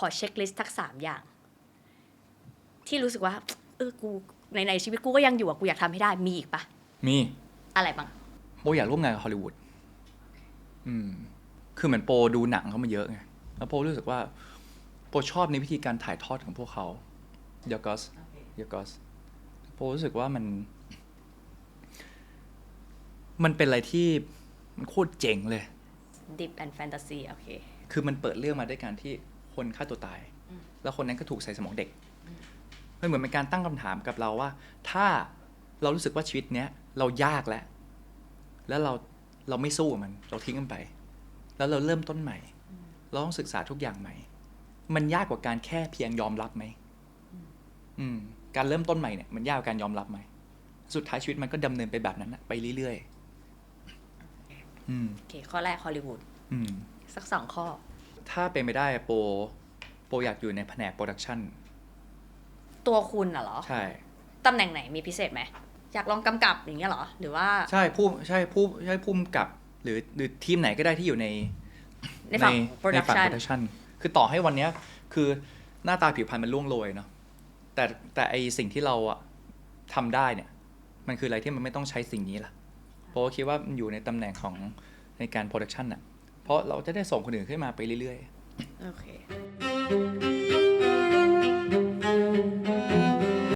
ขอเช็คลิสต์ทักสามอย่าง ที่รู้สึกว่า เออกูในในชีวิตกูก็ยังอยู่อะกูอยากทำให้ได้มีอีกปะมีอะไรบ้างโปอยากร่วมงานกับฮอลลีวูดอืม คือเหมือนโปดูหนังเขามาเยอะไงแล้วโปรู้สึกว่า โปชอบในวิธีการถ่ายทอดของพวกเขายากอสยากอสโปรู้สึกว่ามัน มันเป็นอะไรที่มันโคตรเจ๋งเลย Deep and Fantasy โอเค คือมันเปิดเรื่องมาด้วยการที่ คนฆ่าตัวตายอืมแล้วคนนั้นก็ถูกใส่สมองเด็กมันเหมือนเป็นการตั้งคำถามกับเราว่า ถ้าเรารู้สึกว่าชีวิตเนี้ยเรายากแล้ว แล้วเราเราไม่สู้กับมัน เราทิ้งมันไป แล้วเราเริ่มต้นใหม่ เราต้องศึกษาทุกอย่างใหม่ มันยากกว่าการแค่เพียงยอมรับไหมอืม การเริ่มต้นใหม่เนี่ยมันยากกว่าการยอมรับไหมสุดท้ายชีวิตมันก็ดำเนินไปแบบนั้นนะไปเรื่อยๆอืมโอเคข้อแรกฮอลลีวูดอืมสักสองข้อ ถ้าเป็นไปได้โปรโปรอยากอยู่ในแผนกโปรดักชันตัวคุณน่ะเหรอ ใช่ ตำแหน่งไหนมีพิเศษไหม อยากลองกำกับอย่างเงี้ยเหรอ หรือว่า ใช่ผู้ใช่ผู้ใช่ผู้กำกับ หรือหรือทีมไหนก็ได้ที่อยู่ในในฝั่งในฝั่ง production โปรดักชันคือต่อให้วันเนี้ย คือหน้าตาผิวพรรณมันล่วงโรยเนาะแต่แต่ไอสิ่งที่เราอะทำได้เนี่ย มันคืออะไรที่มันไม่ต้องใช้สิ่งนี้ล่ะโปรคิดว่ามันอยู่ในตำแหน่งของในการโปรดักชันอะ เพราะเราจะได้ส่งคนอื่นขึ้นมาไปเรื่อยๆ โอเค